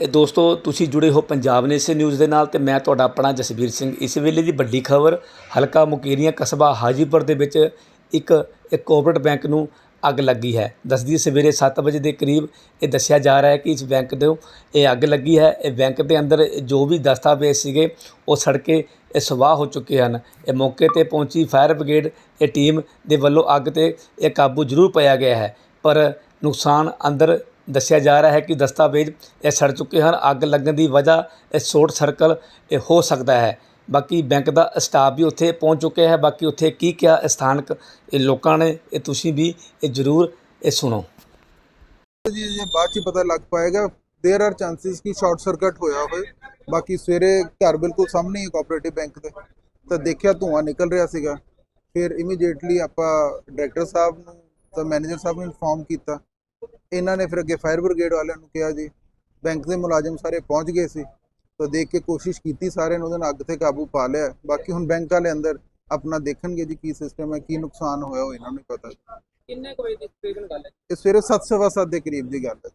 ਇਹ ਦੋਸਤੋ, ਤੁਸੀਂ ਜੁੜੇ ਹੋ ਪੰਜਾਬ ਨੇਸ਼ਨ ਨਿਊਜ਼ ਦੇ ਨਾਲ ਤੇ ਮੈਂ ਤੁਹਾਡਾ ਆਪਣਾ ਜਸਵੀਰ ਸਿੰਘ। ਇਸ ਵੇਲੇ ਦੀ ਵੱਡੀ ਖਬਰ, ਹਲਕਾ ਮੁਕੇਰੀਆਂ ਕਸਬਾ ਹਾਜੀਪੁਰ ਦੇ ਵਿੱਚ ਇੱਕ ਇੱਕ ਕੋਆਪਰੇਟ ਬੈਂਕ ਨੂੰ ਅੱਗ ਲੱਗੀ ਹੈ। ਦੱਸਦੀ ਸਵੇਰੇ 7 ਵਜੇ ਦੇ ਕਰੀਬ ਇਹ ਦੱਸਿਆ ਜਾ ਰਿਹਾ ਹੈ ਕਿ ਇਸ ਬੈਂਕ ਨੂੰ ਇਹ ਅੱਗ ਲੱਗੀ ਹੈ। ਇਹ ਬੈਂਕ ਦੇ ਅੰਦਰ ਜੋ ਵੀ ਦਸਤਾਵੇਜ਼ ਸੀਗੇ, ਉਹ ਸੜ ਕੇ ਇਹ ਸਵਾਹ ਹੋ ਚੁੱਕੇ ਹਨ। ਇਹ ਮੌਕੇ ਤੇ ਪਹੁੰਚੀ ਫਾਇਰ ਬ੍ਰਿਗੇਡ ਇਹ ਟੀਮ ਦੇ ਵੱਲੋਂ ਅੱਗ ਤੇ ਇਹ ਕਾਬੂ ਜ਼ਰੂਰ ਪਾਇਆ ਗਿਆ ਹੈ। ਪਰ ਨੁਕਸਾਨ ਅੰਦਰ ਦੱਸਿਆ ਜਾ ਰਿਹਾ ਹੈ ਕਿ ਦਸਤਾਵੇਜ਼ ਇਹ ਸੜ ਚੁੱਕੇ ਹਨ ਅੱਗ ਲੱਗਣ ਦੀ ਵਜ੍ਹਾ ਇਹ ਸ਼ੋਰਟ ਸਰਕਲ ਇਹ ਹੋ ਸਕਦਾ ਹੈ ਬਾਕੀ ਬੈਂਕ ਦਾ ਸਟਾਫ ਵੀ ਉੱਥੇ ਪਹੁੰਚ ਚੁੱਕਿਆ ਹੈ ਬਾਕੀ ਉੱਥੇ ਕੀ ਕਿਹਾ ਸਥਾਨਕ ਇਹ ਲੋਕਾਂ ਨੇ ਇਹ ਤੁਸੀਂ ਵੀ ਇਹ ਜ਼ਰੂਰ ਇਹ ਸੁਣੋ ਜੀ ਇਹ ਬਾਅਦ ਚ ਹੀ ਪਤਾ ਲੱਗ ਪਾਏਗਾ देयर आर ਚਾਂਸਸ ਕਿ ਸ਼ਾਰਟ ਸਰਕਟ ਹੋਇਆ ਹੋਵੇ ਬਾਕੀ ਸਵੇਰੇ ਘਰ ਬਿਲਕੁਲ ਸਾਹਮਣੇ ਹੀ ਕੋਆਪਰੇਟਿਵ ਬੈਂਕ ਦੇ ਤਾਂ ਦੇਖਿਆ ਧੂੰਆਂ ਨਿਕਲ ਰਿਹਾ ਸੀਗਾ ਫਿਰ ਇਮੀਡੀਏਟਲੀ ਆਪਾਂ ਡਾਇਰੈਕਟਰ ਸਾਹਿਬ ਨੂੰ ਤਾਂ ਮੈਨੇਜਰ ਸਾਹਿਬ ਨੂੰ ਇਨਫੋਰਮ ਕੀਤਾ ਇਹਨਾਂ ਨੇ ਫਿਰ ਅੱਗੇ ਫਾਇਰ ਬ੍ਰਿਗੇਡ ਵਾਲਿਆਂ ਨੂੰ ਕਿਹਾ ਜੀ ਬੈਂਕ ਦੇ ਮੁਲਾਜ਼ਮ ਸਾਰੇ ਪਹੁੰਚ ਗਏ ਸੀ ਤਾਂ ਦੇਖ ਕੇ ਕੋਸ਼ਿਸ਼ ਕੀਤੀ ਸਾਰਿਆਂ ਨੇ ਉਹਦੇ ਨਾਲ ਅੱਗ ਤੇ ਕਾਬੂ ਪਾ ਲਿਆ। ਬਾਕੀ ਹੁਣ ਬੈਂਕ ਵਾਲੇ ਅੰਦਰ ਆਪਣਾ ਦੇਖਣਗੇ ਜੀ ਕੀ ਸਿਸਟਮ ਹੈ ਕੀ ਨੁਕਸਾਨ ਹੋਇਆ ਉਹ ਇਹਨਾਂ ਨੂੰ ਪਤਾ। ਕਿੰਨੇ ਕੁ ਵਜੇ ਦੀ ਤਕਰੀਬਨ ਗੱਲ ਹੈ? ਇਹ ਸਵੇਰੇ 7:30 ਦੇ ਕਰੀਬ ਦੀ ਗੱਲ ਹੈ।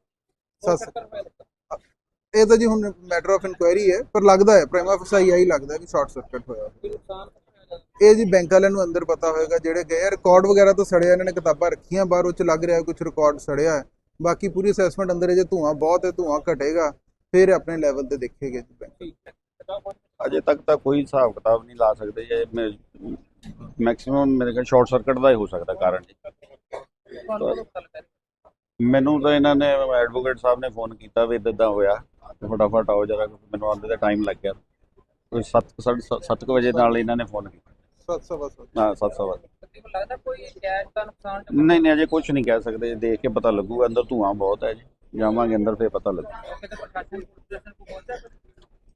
ਇਹ ਤਾਂ ਜੀ ਹੁਣ ਮੈਟਰ ਆਫ ਇਨਕੁਆਇਰੀ ਹੈ ਪਰ ਲੱਗਦਾ ਹੈ ਪ੍ਰਾਈਮਾ ਫਸਾਈ ਆਈ ਲੱਗਦਾ ਵੀ ਸ਼ਾਰਟ ਸਰਕਟ ਹੋਇਆ ਕੋਈ? ਇਹ ਜੀ ਬੈਂਕ ਵਾਲਿਆਂ ਨੂੰ ਅੰਦਰ ਪਤਾ ਹੋਏਗਾ ਜਿਹੜੇ ਗਏ ਰਿਕਾਰਡ ਵਗੈਰਾ ਤਾਂ ਸੜਿਆ ਇਹਨਾਂ ਨੇ ਕਿਤਾਬਾਂ ਰੱਖੀਆਂ ਬਾਹਰ ਉਹ ਚ ਲੱਗ ਰਿਹਾ ਕੁਝ ਰਿਕਾਰਡ ਸੜਿਆ ਹੈ। ਬਾਕੀ ਪੂਰੀ ਅਸੈਸਮੈਂਟ ਅੰਦਰ ਜੇ ਧੂਆਂ ਬਹੁਤ ਹੈ ਧੂਆਂ ਘਟੇਗਾ ਫਿਰ ਆਪਣੇ ਲੈਵਲ ਤੇ ਦੇਖੇਗੇ ਜੀ ਅਜੇ ਤੱਕ ਤਾਂ ਕੋਈ ਹਿਸਾਬ ਕਿਤਾਬ ਨਹੀਂ ਲਾ ਸਕਦੇ ਜੇ ਮੈਕਸਿਮਮ ਮੇਰੇ ਖਿਆਲ ਸ਼ਾਰਟ ਸਰਕਟ ਦਾ ਹੀ ਹੋ ਸਕਦਾ ਕਾਰਨ ਜੀ। ਮੈਨੂੰ ਤਾਂ ਇਹਨਾਂ ਨੇ ਐਡਵੋਕੇਟ ਸਾਹਿਬ ਨੇ ਫੋਨ ਕੀਤਾ ਵੀ ਇਦਾਂ ਹੋਇਆ। ਫਟਾਫਟ ਆਓ ਜਰਾ ਮੈਨੂੰ ਆਉਂਦੇ ਦਾ ਟਾਈਮ ਲੱਗ ਗਿਆ। 7 7 ਵਜੇ ਨਾਲ ਇਹਨਾਂ ਨੇ ਫੋਨ ਕੀਤਾ। 7 7 ਹਾਂ 7 7 ਨਹੀਂ ਨਹੀਂ ਅਜੇ ਕੁਝ ਨਹੀਂ ਕਹਿ ਸਕਦੇ। ਦੇਖ ਕੇ ਪਤਾ ਲੱਗੂਗਾ ਅੰਦਰ ਧੂਆਂ ਬਹੁਤ ਹੈ ਜੀ। ਜਾਵਾਂਗੇ ਅੰਦਰ ਫੇਰ ਪਤਾ ਲੱਗੂਗਾ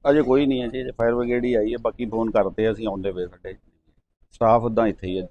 ਅਜੇ ਕੋਈ ਨਹੀਂ ਹੈ ਜੀ ਫਾਇਰ ਬ੍ਰਿਗੇਡ ਹੀ ਆਈ ਹੈ ਬਾਕੀ ਫੋਨ ਕਰਦੇ ਅਸੀਂ ਆਉਂਦੇ ਵੇ ਸਾਡੇ। ਸਟਾਫ ਉਦਾਂ ਇੱਥੇ ਹੀ ਹੈ।